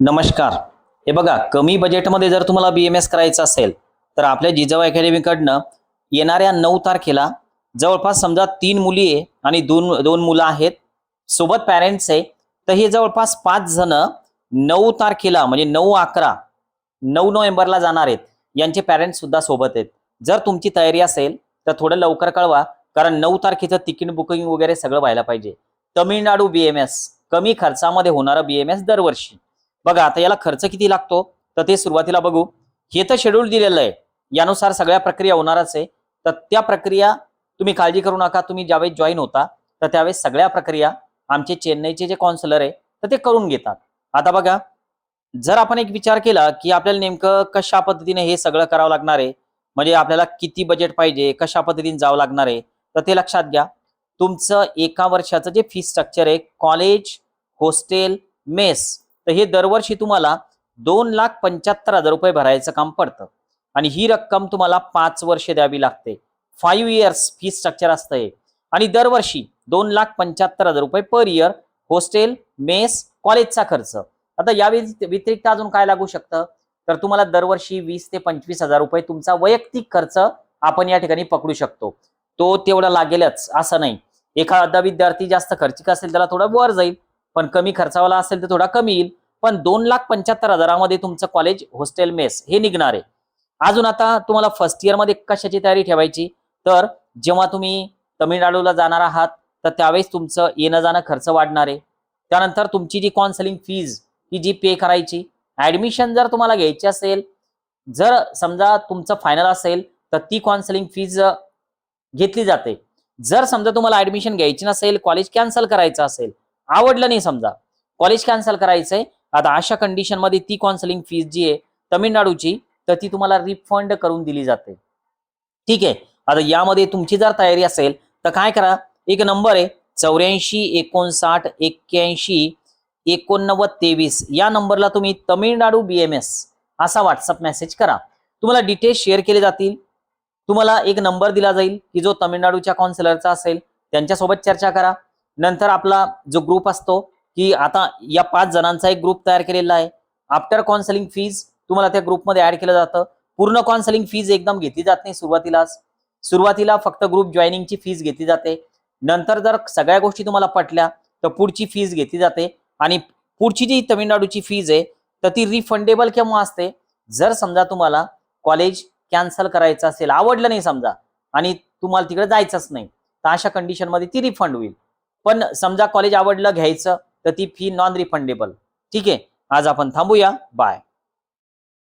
नमस्कार. हे बघा कमी बजेटमध्ये जर तुम्हाला बी एम एस करायचं असेल तर आपल्या जिजाऊ अकॅडमीकडनं येणाऱ्या नऊ तारखेला जवळपास समजा तीन मुली आहे आणि दोन दोन मुलं आहेत. सोबत पॅरेंट्स आहे. तर हे जवळपास पाच जण नऊ तारखेला म्हणजे नऊ अकरा नऊ नोव्हेंबरला जाणार आहेत. यांचे पॅरेंट्स सुद्धा सोबत आहेत. जर तुमची तयारी असेल तर थोडं लवकर कळवा कारण नऊ तारखेचं तिकीट बुकिंग वगैरे सगळं व्हायला पाहिजे. तमिळनाडू बी एम एस कमी खर्चामध्ये होणारं बी एम एस दरवर्षी. बघा आता याला खर्च किती लागतो? तर ते सुरुवातीला बघू. हे तर शेड्यूल दिलेलं आहे. यानुसार सगळ्या प्रक्रिया होणारच आहे. तर त्या प्रक्रिया तुम्ही काळजी करू नका. तुम्ही ज्यावेळेस जॉईन होता तर त्यावेळेस सगळ्या प्रक्रिया आमचे चेन्नईचे जे कॉन्सलर आहे तर ते करून घेतात. आता बघा जर आपण एक विचार केला की आपल्याला नेमकं कशा पद्धतीने हे सगळं करावं लागणार आहे म्हणजे आपल्याला किती बजेट पाहिजे कशा पद्धतीने जावं लागणार आहे तर ते लक्षात घ्या. तुमचं एका वर्षाचं जे फी स्ट्रक्चर आहे कॉलेज हॉस्टेल मेस तर हे दरवर्षी तुम्हाला दोन लाख पंच्याहत्तर हजार रुपये भरायचं काम पडतं. आणि ही रक्कम तुम्हाला पाच वर्ष द्यावी लागते. फाईव्ह इयर्स फी स्ट्रक्चर असतं हे आणि दरवर्षी दोन लाख पंच्याहत्तर हजार रुपये पर इयर हॉस्टेल मेस कॉलेजचा खर्च. आता या व्यतिरिक्त अजून काय लागू शकतं? तर तुम्हाला दरवर्षी वीस ते पंचवीस हजार रुपये तुमचा वैयक्तिक खर्च आपण या ठिकाणी पकडू शकतो. तो तेवढा लागेलच असं नाही. एखादा विद्यार्थी जास्त खर्चिक असेल त्याला थोडा वर जाईल. पण कमी खर्चावाला असेल तर थोडा कमी येईल. पण दोन लाख पंच्याहत्तर हजारामध्ये तुमचं कॉलेज हॉस्टेल मेस हे निघणार आहे. अजून आता तुम्हाला फर्स्ट इयरमध्ये कशाची तयारी ठेवायची? तर जेव्हा तुम्ही तमिळनाडूला जाणार आहात तर त्यावेळेस तुमचं येणं जाणं खर्च वाढणार आहे. त्यानंतर तुमची जी काउन्सिलिंग फीज ही जी पे करायची ऍडमिशन जर तुम्हाला घ्यायची असेल जर समजा तुमचं फायनल असेल तर ती काउन्सिलिंग फीज घेतली जाते. जर समजा तुम्हाला ऍडमिशन घ्यायची नसेल कॉलेज कॅन्सल करायचं असेल आवडलं नाही समजा कॉलेज कॅन्सल करायचंय आता अशा कंडिशनमध्ये ती कॉन्सलिंग फीज जी आहे तमिळनाडूची तर ती तुम्हाला रिफंड करून दिली जाते. ठीक आहे? आता यामध्ये तुमची जर तयारी असेल तर काय करा? एक नंबर आहे चौऱ्याऐंशी एकोणसाठ एक्क्याऐंशी एकोणनव्वद तेवीस. या नंबरला तुम्ही तमिळनाडू बी एम एस असा व्हॉट्सअप मेसेज करा. तुम्हाला डिटेल्स शेअर केले जातील. तुम्हाला एक नंबर दिला जाईल की जो तमिळनाडूच्या काउन्सिलरचा असेल त्यांच्यासोबत चर्चा करा. नंतर आपला जो ग्रुप असतो की आता या पाच जणांचा एक ग्रुप तयार केलेला आहे. आफ्टर काउन्सिलिंग फीज तुम्हाला त्या ग्रुपमध्ये ऍड केलं जातं. पूर्ण काउन्सिलिंग फीज एकदम घेतली जात नाही सुरुवातीलाच सुरुवातीला फक्त ग्रुप जॉईनिंगची फीज घेतली जाते. नंतर जर सगळ्या गोष्टी तुम्हाला पटल्या तर पुढची फीज घेतली जाते. आणि पुढची जी तमिळनाडूची फीज आहे तर ती रिफंडेबल केव्हा असते. जर समजा तुम्हाला कॉलेज कॅन्सल करायचं असेल आवडलं नाही समजा आणि तुम्हाला तिकडे जायचंच नाही तर अशा कंडिशनमध्ये ती रिफंड होईल. पण समजा कॉलेज आवडलं घ्यायचं तर ती फी नॉन रिफंडेबल ठीक? आहे आज आपण थांबूया. बाय